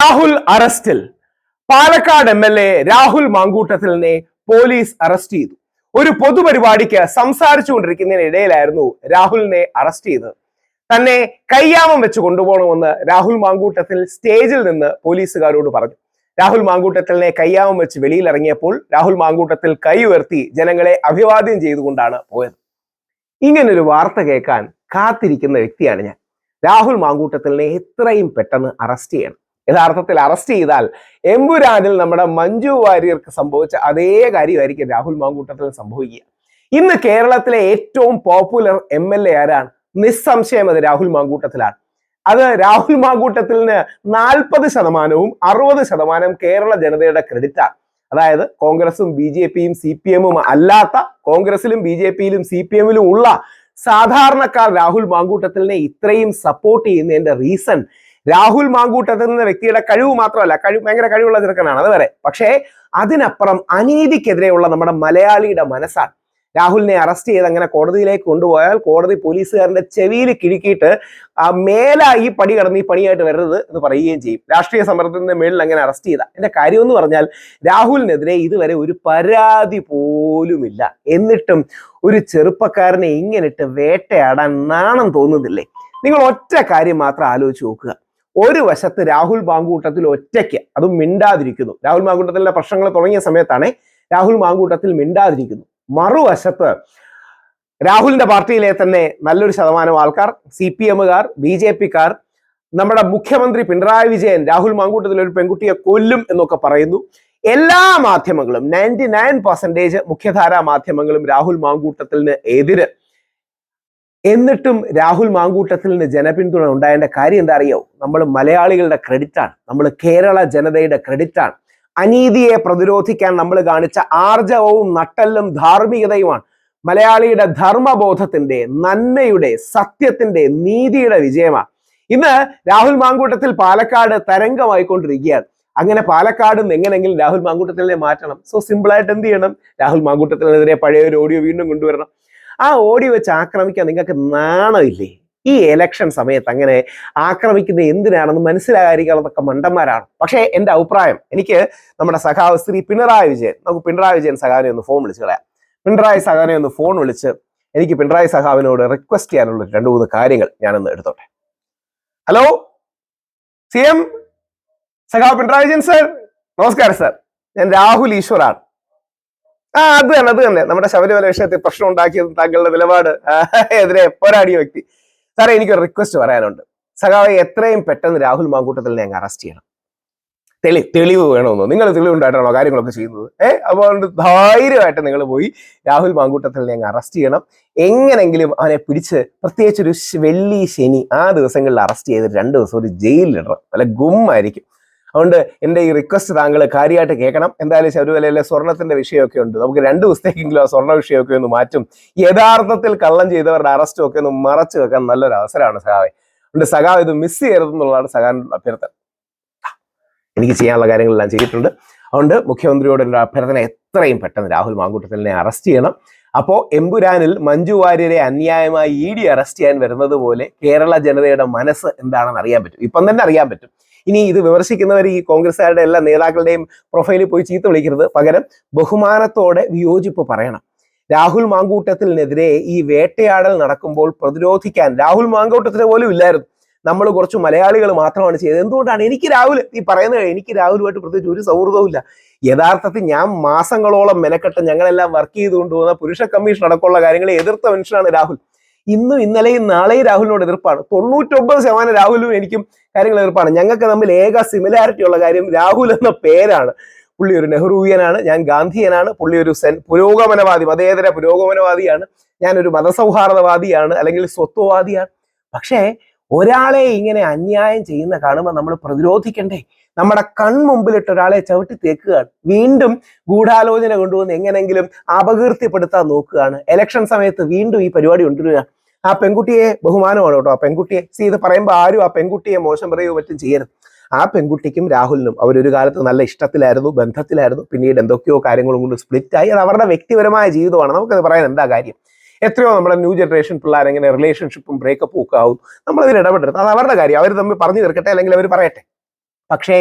രാഹുൽ അറസ്റ്റിൽ. Palakkad M L A Rahul മാങ്കൂട്ടത്തിലിനെ police arrest ചെയ്തു. ഒരു പൊതുപരിപാടിക്ക് സംസാരിച്ചുകൊണ്ടിരിക്കുന്നതിനിടയിലായിരുന്നു രാഹുലിനെ അറസ്റ്റ് ചെയ്തത്. തന്നെ കയ്യാമം വെച്ച് കൊണ്ടുപോകണമെന്ന് രാഹുൽ മാങ്കൂട്ടത്തിൽ സ്റ്റേജിൽ നിന്ന് പോലീസുകാരോട് പറഞ്ഞു. രാഹുൽ മാങ്കൂട്ടത്തിലിനെ കയ്യാമം വെച്ച് വെളിയിലിറങ്ങിയപ്പോൾ രാഹുൽ മാങ്കൂട്ടത്തിൽ കൈ ഉയർത്തി ജനങ്ങളെ അഭിവാദ്യം ചെയ്തുകൊണ്ടാണ് പോയത്. ഇങ്ങനൊരു വാർത്ത കേൾക്കാൻ കാത്തിരിക്കുന്ന വ്യക്തിയാണ് ഞാൻ. രാഹുൽ മാങ്കൂട്ടത്തിലിനെ എത്രയും പെട്ടെന്ന് അറസ്റ്റ് ചെയ്യണം. യഥാർത്ഥത്തിൽ അറസ്റ്റ് ചെയ്താൽ എമ്പുരാനിൽ നമ്മുടെ മഞ്ജു വാര്യർക്ക് സംഭവിച്ച അതേ കാര്യമായിരിക്കും രാഹുൽ മാങ്കൂട്ടത്തിൽ സംഭവിക്കുക. ഇന്ന് കേരളത്തിലെ ഏറ്റവും പോപ്പുലർ എം എൽ എ ആരാണ്? നിസ്സംശയം അത് രാഹുൽ മാങ്കൂട്ടത്തിലാണ്. അത് രാഹുൽ മാങ്കൂട്ടത്തിന് നാൽപ്പത് ശതമാനവും അറുപത് ശതമാനം കേരള ജനതയുടെ ക്രെഡിറ്റാണ് അതായത് കോൺഗ്രസും ബി ജെ പിയും സി പി എമ്മും അല്ലാത്ത കോൺഗ്രസിലും ബി ജെ പിയിലും സി പി എമ്മിലും ഉള്ള സാധാരണക്കാർ രാഹുൽ മാങ്കൂട്ടത്തിലിനെ ഇത്രയും സപ്പോർട്ട് ചെയ്യുന്നതിന്റെ റീസൺ രാഹുൽ മാങ്കൂട്ടത്തിൽ എന്ന വ്യക്തിയുടെ കഴിവ് മാത്രമല്ല കഴിവ് ഭയങ്കര കഴിവുള്ള ചെറുക്കനാണ് അത് വരെ പക്ഷേ അതിനപ്പുറം അനീതിക്കെതിരെയുള്ള നമ്മുടെ മലയാളിയുടെ മനസ്സാണ്. രാഹുലിനെ അറസ്റ്റ് ചെയ്ത് അങ്ങനെ കോടതിയിലേക്ക് കൊണ്ടുപോയാൽ കോടതി പോലീസുകാരന്റെ ചെവിയിൽ കിഴുക്കിയിട്ട് ആ മേല ഈ പടി കടന്ന് ഈ പണിയായിട്ട് വരരുത് എന്ന് പറയുകയും ചെയ്യും. രാഷ്ട്രീയ സമ്മർദ്ദത്തിന്റെ മേളിൽ അങ്ങനെ അറസ്റ്റ് ചെയ്ത. എന്റെ കാര്യം എന്ന് പറഞ്ഞാൽ രാഹുലിനെതിരെ ഇതുവരെ ഒരു പരാതി പോലുമില്ല. എന്നിട്ടും ഒരു ചെറുപ്പക്കാരനെ ഇങ്ങനിട്ട് വേട്ടയാടാൻ നാണം തോന്നുന്നില്ലേ? നിങ്ങൾ ഒറ്റ കാര്യം മാത്രം ആലോചിച്ച് നോക്കുക. ഒരു വശത്ത് രാഹുൽ മാങ്കൂട്ടത്തിൽ ഒറ്റയ്ക്ക് അതും മിണ്ടാതിരിക്കുന്നു. രാഹുൽ മാങ്കൂട്ടത്തിലെ പ്രശ്നങ്ങൾ തുടങ്ങിയ സമയത്താണ് രാഹുൽ മാങ്കൂട്ടത്തിൽ മിണ്ടാതിരിക്കുന്നു. മറുവശത്ത് രാഹുലിന്റെ പാർട്ടിയിലെ തന്നെ നല്ലൊരു ശതമാനം ആൾക്കാർ സി പി എമ്മുകാർ ബി ജെ പിക്കാർ നമ്മുടെ മുഖ്യമന്ത്രി പിണറായി വിജയൻ രാഹുൽ മാങ്കൂട്ടത്തിൽ ഒരു പെൺകുട്ടിയെ കൊല്ലും എന്നൊക്കെ പറയുന്നു. എല്ലാ മാധ്യമങ്ങളും നയന്റി നയൻ പെർസെന്റേജ് മുഖ്യധാരാ മാധ്യമങ്ങളും രാഹുൽ മാങ്കൂട്ടത്തിന് എതിര്. എന്നിട്ടും രാഹുൽ മാങ്കൂട്ടത്തിന് ജനപിന്തുണ ഉണ്ടായതിന്റെ കാര്യം എന്താ അറിയോ? നമ്മൾ മലയാളികളുടെ ക്രെഡിറ്റാണ് നമ്മൾ കേരള ജനതയുടെ ക്രെഡിറ്റാണ് അനീതിയെ പ്രതിരോധിക്കാൻ നമ്മൾ കാണിച്ച ആർജവവും നട്ടല്ലും ധാർമ്മികതയുമാണ്. മലയാളിയുടെ ധർമ്മബോധത്തിന്റെ നന്മയുടെ സത്യത്തിന്റെ നീതിയുടെ വിജയമാണ്. ഇന്ന് രാഹുൽ മാങ്കൂട്ടത്തിൽ പാലക്കാട് തരംഗമായിക്കൊണ്ടിരിക്കുകയാണ്. അങ്ങനെ പാലക്കാടും എങ്ങനെങ്കിലും രാഹുൽ മാങ്കൂട്ടത്തിനെ മാറ്റണം. സോ സിമ്പിളായിട്ട് എന്ത് ചെയ്യണം? രാഹുൽ മാങ്കൂട്ടത്തിനെതിരെ പഴയ ഒരു ഓഡിയോ വീണ്ടും കൊണ്ടുവരണം. ആ ഓടി വെച്ച് ആക്രമിക്കാൻ നിങ്ങൾക്ക് നാണമില്ലേ? ഈ എലക്ഷൻ സമയത്ത് അങ്ങനെ ആക്രമിക്കുന്നത് എന്തിനാണെന്ന് മനസ്സിലാകാതിരിക്കാവുന്നതൊക്കെ മണ്ടന്മാരാണ്. പക്ഷേ എന്റെ അഭിപ്രായം എനിക്ക് നമ്മുടെ സഖാവ് ശ്രീ പിണറായി വിജയൻ നമുക്ക് പിണറായി വിജയൻ സഖാവിനെ ഒന്ന് ഫോൺ വിളിച്ച് കളയാം. പിണറായി സഖാവിനെ ഒന്ന് ഫോൺ വിളിച്ച് എനിക്ക് പിണറായി സഖാവിനോട് റിക്വസ്റ്റ് ചെയ്യാനുള്ള രണ്ട് മൂന്ന് കാര്യങ്ങൾ ഞാനൊന്ന് എടുത്തോട്ടെ. ഹലോ സി എം സഖാവ് പിണറായി വിജയൻ സർ നമസ്കാരം സർ ഞാൻ രാഹുൽ ഈശ്വറാണ് ആ അത് തന്നെ അത് തന്നെ. നമ്മുടെ ശബരിമല വിഷയത്തിൽ പ്രശ്നം ഉണ്ടാക്കിയത് താങ്കളുടെ നിലപാട് എതിരെ പോരാടിയ വ്യക്തി. സാറേ എനിക്കൊരു റിക്വസ്റ്റ് പറയാനുണ്ട്. സഖാവെ എത്രയും പെട്ടെന്ന് രാഹുൽ മാങ്കൂട്ടത്തിൽ ഞങ്ങൾ അറസ്റ്റ് ചെയ്യണം. തെളി തെളിവ് വേണമെന്നോ? നിങ്ങൾ തെളിവുണ്ടായിട്ടാണോ കാര്യങ്ങളൊക്കെ ചെയ്യുന്നത്? ഏഹ് അതുകൊണ്ട് ധൈര്യമായിട്ട് നിങ്ങൾ പോയി രാഹുൽ മാങ്കൂട്ടത്തിൽ ഞങ്ങൾ അറസ്റ്റ് ചെയ്യണം. എങ്ങനെങ്കിലും അവനെ പിടിച്ച് പ്രത്യേകിച്ച് ഒരു വെള്ളി ശനി ആ ദിവസങ്ങളിൽ അറസ്റ്റ് ചെയ്ത് രണ്ട് ദിവസം ഒരു ജയിലിലിടണം. നല്ല ഗുമ്മായിരിക്കും. അതുകൊണ്ട് എന്റെ ഈ റിക്വസ്റ്റ് താങ്കൾ കാര്യമായിട്ട് കേൾക്കണം. എന്തായാലും ശബരിമലയിലെ സ്വർണത്തിന്റെ വിഷയമൊക്കെ ഉണ്ട്. നമുക്ക് രണ്ട് ദിവസത്തേക്കെങ്കിലും ആ സ്വർണ വിഷയമൊക്കെ ഒന്ന് മാറ്റും. യഥാർത്ഥത്തിൽ കള്ളം ചെയ്തവരുടെ അറസ്റ്റും ഒക്കെ ഒന്ന് മറച്ചു വെക്കാൻ നല്ലൊരു അവസരമാണ് സഖാവെ. അതുകൊണ്ട് സഖാവ് ഇത് മിസ് ചെയ്യരുതെന്നുള്ളതാണ് സഖാവിനുള്ള അഭ്യർത്ഥന. എനിക്ക് ചെയ്യാനുള്ള കാര്യങ്ങളെല്ലാം ചെയ്തിട്ടുണ്ട്. അതുകൊണ്ട് മുഖ്യമന്ത്രിയോട് എന്റെ അഭ്യർത്ഥന എത്രയും പെട്ടെന്ന് രാഹുൽ മാങ്കൂട്ടത്തിനെ അറസ്റ്റ് ചെയ്യണം. അപ്പോൾ എമ്പുരാനിൽ മഞ്ജു വാര്യരെ അന്യായമായി ഇ ഡി അറസ്റ്റ് ചെയ്യാൻ വരുന്നത് പോലെ കേരള ജനതയുടെ മനസ്സ് എന്താണെന്ന് അറിയാൻ പറ്റും. ഇപ്പം തന്നെ അറിയാൻ പറ്റും. ഇനി ഇത് വിമർശിക്കുന്നവർ ഈ കോൺഗ്രസ്സുകാരുടെ എല്ലാ നേതാക്കളുടെയും പ്രൊഫൈലിൽ പോയി ചീത്ത വിളിക്കരുത്. പകരം ബഹുമാനത്തോടെ വിയോജിപ്പ് പറയണം. രാഹുൽ മാങ്കൂട്ടത്തിനെതിരെ ഈ വേട്ടയാടൽ നടക്കുമ്പോൾ പ്രതിരോധിക്കാൻ രാഹുൽ മാങ്കൂട്ടത്തിന് പോലും ഇല്ലായിരുന്നു. നമ്മൾ കുറച്ച് മലയാളികൾ മാത്രമാണ് ചെയ്തത്. എന്തുകൊണ്ടാണ് എനിക്ക് രാഹുൽ ഈ പറയുന്നത് എനിക്ക് രാഹുലുമായിട്ട് പ്രത്യേകിച്ച് ഒരു സൗഹൃദവും ഇല്ല യഥാർത്ഥത്തിൽ ഞാൻ മാസങ്ങളോളം മെനക്കെട്ട് ഞങ്ങളെല്ലാം വർക്ക് ചെയ്ത് കൊണ്ടുപോകുന്ന പുരുഷ കമ്മീഷൻ അടക്കമുള്ള കാര്യങ്ങളെ എതിർത്ത മനുഷ്യനാണ് രാഹുൽ. ഇന്നും ഇന്നലെയും നാളെയും രാഹുലിനോട് എതിർപ്പാണ്. തൊണ്ണൂറ്റൊമ്പത് ശതമാനം രാഹുലും എനിക്കും കാര്യങ്ങൾ എതിർപ്പാണ് ഞങ്ങൾക്ക് തമ്മിൽ ഏക സിമിലാരിറ്റി ഉള്ള കാര്യം രാഹുൽ എന്ന പേരാണ്. പുള്ളി ഒരു നെഹ്റുവിയനാണ് ഞാൻ ഗാന്ധിയനാണ്. പുള്ളി ഒരു സെൻ പുരോഗമനവാദി മതേതര പുരോഗമനവാദിയാണ്. ഞാനൊരു മതസൗഹാർദ്ദവാദിയാണ് അല്ലെങ്കിൽ സ്വത്വവാദിയാണ്. പക്ഷേ ഒരാളെ ഇങ്ങനെ അന്യായം ചെയ്യുന്ന കാണുമ്പോൾ നമ്മൾ പ്രതിരോധിക്കണ്ടേ? നമ്മുടെ കൺമുമ്പിലിട്ട് ഒരാളെ ചവിട്ടി തേക്കുകയാണ്. വീണ്ടും ഗൂഢാലോചന കൊണ്ടുവന്ന് എങ്ങനെങ്കിലും അപകീർത്തിപ്പെടുത്താൻ നോക്കുകയാണ്. ഇലക്ഷൻ സമയത്ത് വീണ്ടും ഈ പരിപാടി കൊണ്ടുവരിക ആ പെൺകുട്ടിയെ ബഹുമാനമാണ് കേട്ടോ. ആ പെൺകുട്ടിയെ സി ഇത് പറയുമ്പോൾ ആരും ആ പെൺകുട്ടിയെ മോശം പറയുകയോ മറ്റും ചെയ്യരുത്. ആ പെൺകുട്ടിക്കും രാഹുലിനും അവരൊരു കാലത്ത് നല്ല ഇഷ്ടത്തിലായിരുന്നു ബന്ധത്തിലായിരുന്നു. പിന്നീട് എന്തൊക്കെയോ കാര്യങ്ങളും കൊണ്ട് സ്പ്ലിറ്റ് ആയി. അത് അവരുടെ വ്യക്തിപരമായ ജീവിതമാണ്. നമുക്കത് പറയാൻ എന്താ കാര്യം? എത്രയോ നമ്മുടെ ന്യൂ ജനറേഷൻ പിള്ളേർ എങ്ങനെ റിലേഷൻഷിപ്പും ബ്രേക്കപ്പും ഒക്കെ ആവും. നമ്മൾ ഇതിൽ ഇടപെടരുത്. അത് അവരുടെ കാര്യം. അവർ തമ്മിൽ പറഞ്ഞു തീർക്കട്ടെ അല്ലെങ്കിൽ അവർ പറയട്ടെ. പക്ഷേ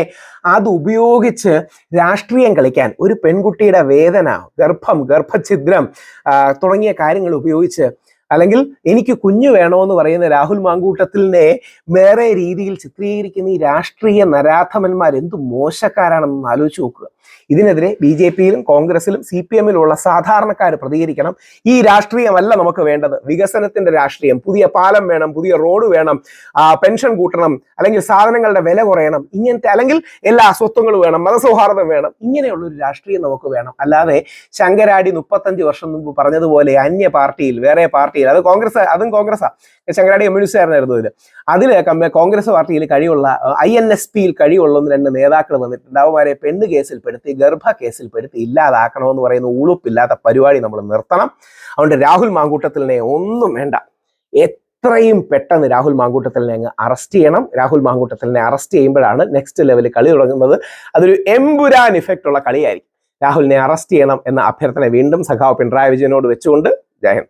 അത് ഉപയോഗിച്ച് രാഷ്ട്രീയം കളിക്കാൻ ഒരു പെൺകുട്ടിയുടെ വേദന ഗർഭം ഗർഭഛിദ്രം തുടങ്ങിയ കാര്യങ്ങൾ ഉപയോഗിച്ച് അല്ലെങ്കിൽ എനിക്ക് കുഞ്ഞു വേണമെന്ന് പറയുന്ന രാഹുൽ മാങ്കൂട്ടത്തിലിനെ വേറെ രീതിയിൽ ചിത്രീകരിക്കുന്ന ഈ രാഷ്ട്രീയ നരാധമന്മാർ എന്ത് മോശക്കാരാണെന്ന് ആലോചിച്ച് നോക്കുക. ഇതിനെതിരെ ബി ജെ പിയിലും കോൺഗ്രസിലും സി പി എമ്മിലുള്ള സാധാരണക്കാർ പ്രതികരിക്കണം. ഈ രാഷ്ട്രീയമല്ല നമുക്ക് വേണ്ടത്. വികസനത്തിന്റെ രാഷ്ട്രീയം. പുതിയ പാലം വേണം പുതിയ റോഡ് വേണം പെൻഷൻ കൂട്ടണം അല്ലെങ്കിൽ സാധനങ്ങളുടെ വില കുറയണം ഇങ്ങനത്തെ അല്ലെങ്കിൽ എല്ലാ അസ്വത്വങ്ങളും വേണം മതസൗഹാർദ്ദം വേണം ഇങ്ങനെയുള്ള ഒരു രാഷ്ട്രീയം നമുക്ക് വേണം. അല്ലാതെ ശങ്കരാടി മുപ്പത്തഞ്ച് വർഷം മുമ്പ് പറഞ്ഞതുപോലെ അന്യ പാർട്ടിയിൽ വേറെ പാർട്ടിയിൽ അത് കോൺഗ്രസ് അതും കോൺഗ്രസാ ശങ്കരാടി കമ്മ്യൂണിസ്റ്റുകാരനായിരുന്നു ഇതിൽ അതിൽ കോൺഗ്രസ് പാർട്ടിയിൽ കഴിയുള്ള ഐ എൻ എസ് പിയിൽ കഴിവുള്ള ഒന്ന് രണ്ട് നേതാക്കൾ വന്നിട്ടുണ്ട്. അവന്മാരെ പെണ്ണ് കേസിൽപ്പെടുത്തി ഗർഭ കേസിൽപ്പെടുത്തി ഇല്ലാതാക്കണമെന്ന് പറയുന്ന ഉളുപ്പില്ലാത്ത പരിപാടി നമ്മൾ നിർത്തണം. അതുകൊണ്ട് രാഹുൽ മാങ്കൂട്ടത്തിലിനെ ഒന്നും വേണ്ട. എത്രയും പെട്ടെന്ന് രാഹുൽ മാങ്കൂട്ടത്തിലിനെ അങ്ങ് അറസ്റ്റ് ചെയ്യണം. രാഹുൽ മാങ്കൂട്ടത്തിലിനെ അറസ്റ്റ് ചെയ്യുമ്പോഴാണ് നെക്സ്റ്റ് ലെവലിൽ കളി തുടങ്ങുന്നത്. അതൊരു എംപുരാൻ ഇഫക്റ്റ് ഉള്ള കളിയായിരിക്കും. രാഹുലിനെ അറസ്റ്റ് ചെയ്യണം എന്ന അഭ്യർത്ഥന വീണ്ടും സഖാവ് പിണറായി വിജയനോട് വെച്ചുകൊണ്ട്. ജയൻ